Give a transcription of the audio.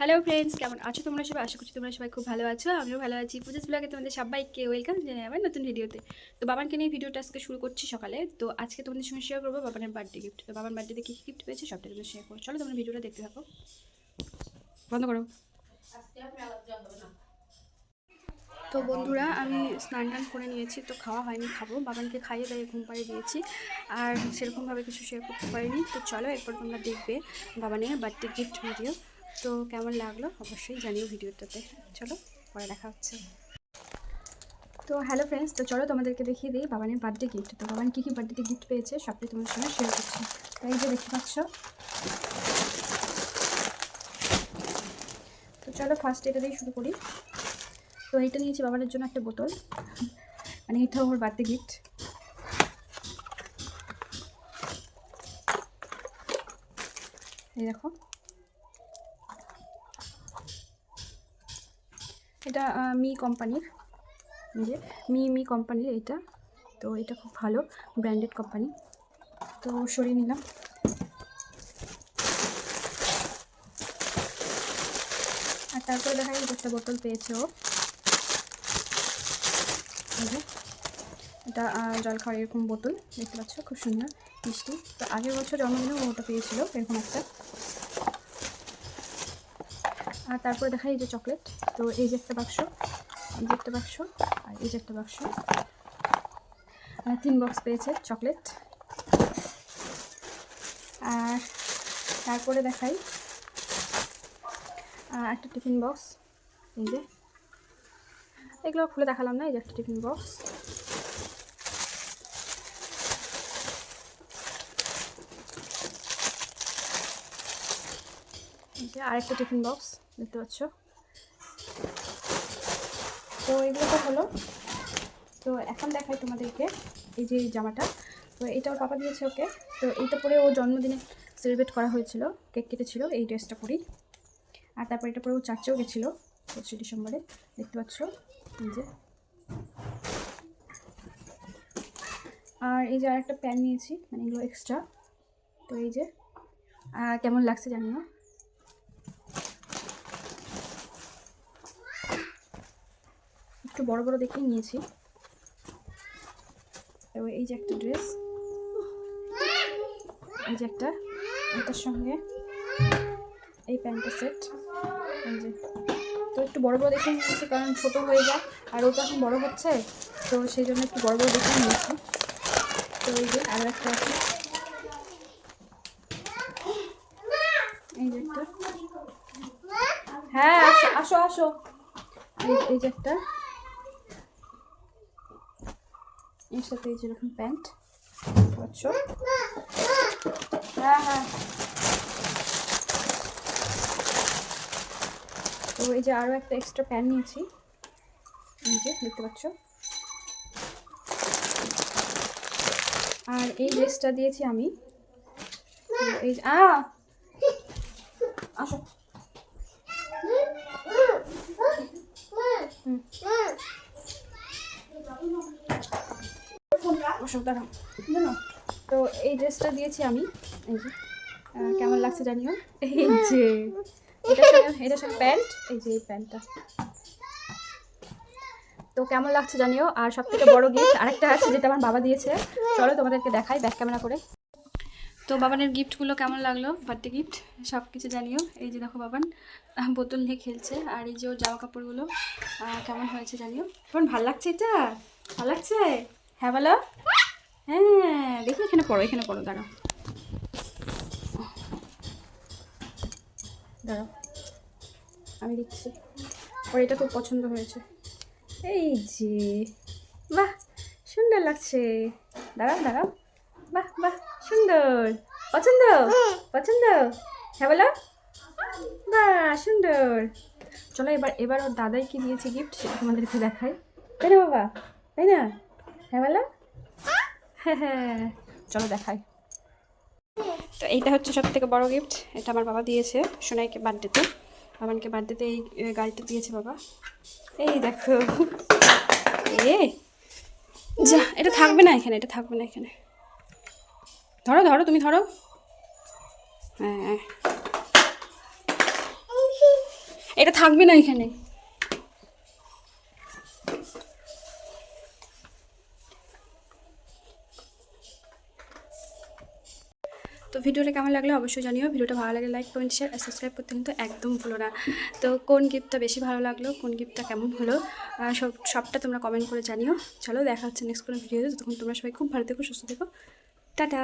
Hello friends কেমন আছো তোমরা সবাই? আশা করছি তোমরা সবাই খুব ভালো আছো। আমিও ভালো আছি। পুজোস ব্লগে তোমাদের সবাইকে ওয়েলকাম জানাই আমার নতুন ভিডিওতে তো বাবানকে নিয়ে ভিডিওটা আজকে শুরু করছি সকালে। তো আজকে তোমাদের সঙ্গে শেয়ার করব বাবানের বার্থডে গিফট তো বাবার বার্থডেতে কী কী গিফট পেয়েছে সবটা তোমাদের শেয়ার করো চলো তোমরা ভিডিওটা দেখতে থাকো। বন্ধ করো। তো বন্ধুরা, আমি স্নান টান করে নিয়েছি, তো খাওয়া হয়নি, খাব। বাবানকে খাইয়ে দাইয়ে ঘুম পাড়িয়ে দিয়েছি। আর সেরকমভাবে কিছু শেয়ার করতে পারিনি। তো চলো এরপর তোমরা দেখবে বাবানের বার্থডে গিফট ভিডিও তো কেমন লাগল? অবশ্যই জানিও ভিডিওটাতে। চলো, পরে দেখা হচ্ছে। তো হ্যালো ফ্রেন্ডস তো চলো তোমাদেরকে দেখিয়ে দিই বাবানের বার্থডে গিফট তো বাবান কী কী বার্থডেতে গিফট পেয়েছে সবটাই তোমাদের সঙ্গে শেয়ার করছি। তো এই যে দেখতে পাচ্ছ। তো চলো ফার্স্ট এটা দিয়ে শুরু করি। তো এইটা নিয়েছি বাবানের জন্য একটা বোতল। মানে এটা ওর বার্থডে গিফট এই দেখো। এটা মি কোম্পানির যে মি মি কোম্পানির এটা। তো এটা খুব ভালো, ব্র্যান্ডেড কোম্পানি। তো সরিয়ে নিলাম। আর তারপরে দেখা যায় একটা বোতল পেয়েছে ও। এটা জল খাওয়ার এরকম বোতল, দেখতে পাচ্ছ? খুব সুন্দর, মিষ্টি। তো আগের বছর জন্মদিনেও ওটা পেয়েছিল, এরকম একটা। আর তারপরে দেখা এই যে চকলেট। তো এই যে একটা বাক্স, এই যে একটা বাক্স, আর এই যে একটা বাক্স। আর তিন বক্স পেয়েছে চকলেট। আর তারপরে দেখাই একটা টিফিন বক্স এই যে। এগুলো খুলে দেখালাম না, এই যে একটা টিফিন বক্স যে আরেকটা টিফিন বক্স, দেখতে পাচ্ছ? তো এগুলো তো হলো। তো এখন দেখাই তোমাদেরকে এই যে জামাটা। তো এটা ওর পাপা দিয়েছে ওকে। তো এইটা পরে ও জন্মদিনে সেলিব্রেট করা হয়েছিল, কেক কেটেছিল এই ড্রেসটা পরেই। আর তারপর এটা পরে ও চার্চেও গেছিল, পঁচিশে ডিসেম্বরে, দেখতে পাচ্ছ? এই যে। আর এই যে আরেকটা প্যান নিয়েছি মানে এগুলো এক্সট্রা তো এই যে কেমন লাগছে জানিও? একটু বড় বড় দেখেই নিয়েছি। তো এই যে একটা ড্রেস এই যে একটা, এটার সঙ্গে এই প্যান্টের সেট এই যে। তো একটু বড় বড় দেখে নিয়েছি কারণ ছোট হয়ে যায় আর ওটা এখন বড় হচ্ছে, তো সেই জন্য একটু বড় বড় দেখে নিয়েছি। তো এই যে আর একটা আছে। এই যে একটা। হ্যাঁ আসো আসো আসো। এই যে একটা। এর সাথে এই যেরকম প্যান্ট? পাচ্ছ হ্যাঁ হ্যাঁ। তো এই যে আরও একটা এক্সট্রা প্যান্ট নিয়েছি। এই যে দেখতে পাচ্ছ? আর এই ড্রেসটা দিয়েছি আমি। এই আ আসো। হুম। বসো দাঁড়াও জানো তো এই ড্রেসটা দিয়েছি আমি। এই যে কেমন লাগছে জানিও? এই যে। এটা সঙ্গে প্যান্ট এই যে এই প্যান্টটা। তো কেমন লাগছে জানিও? আর সব থেকে বড় গিফট আরেকটা আছে যেটা আমার বাবা দিয়েছে। চলো তোমাদেরকে দেখাই ব্যাক ক্যামেরা করে। তো বাবানের গিফটগুলো কেমন লাগল? বার্থডে গিফট সব কিছু জানিও। এই যে দেখো বাবান বোতল নিয়ে খেলছে। আর এই যে ওর জামা কাপড়গুলো কেমন হয়েছে জানিও? কেমন ভালো লাগছে এটা? ভালো লাগছে? হ্যাঁ বলো। হ্যাঁ দেখো এখানে পড়ো এখানে পড়ো, দাঁড়াও। দাঁড়াও। আমি দিচ্ছি। ওর এটা খুব পছন্দ হয়েছে। এই যে, বাহ, সুন্দর লাগছে। দাঁড়াও দাঁড়াও। বাহ বাহ, সুন্দর। পছন্দ? পছন্দ? হ্যাঁ বলো। বাহ, সুন্দর। চলো এবার এবার ওর দাদাই কি দিয়েছে গিফট সেটা তোমাদেরকে দেখাই। তাই না, বাবা? তাই না? হ্যাঁ বলো। চলো দেখাই। তো এইটা হচ্ছে সব থেকে বড় গিফট এটা আমার বাবা দিয়েছে সোনাইকে বার্থডেতে বাবানকে বার্থডেতে এই গাড়িটা দিয়েছে বাবা। এই দেখো। এ, যা, এটা থাকবে না এখানে, এটা থাকবে না এখানে। ধরো ধরো, তুমি ধরো। হ্যাঁ। এটা থাকবে না এখানে। ভিডিওটা কেমন লাগল অবশ্যই জানিও। ভিডিওটা ভালো লাগলে লাইক কমেন্ট শেয়ার আর সাবস্ক্রাইব করতে কিন্তু একদম ভুলো না। তো কোন গিফটটা বেশি ভালো লাগল, কোন গিফটটা কেমন হলো সব, সবটা তোমরা কমেন্ট করে জানিও। চলো দেখা হচ্ছে নেক্সট কোনো ভিডিওতে তখন তোমরা সবাই খুব ভালো থেকো, সুস্থ থেকো। টাটা!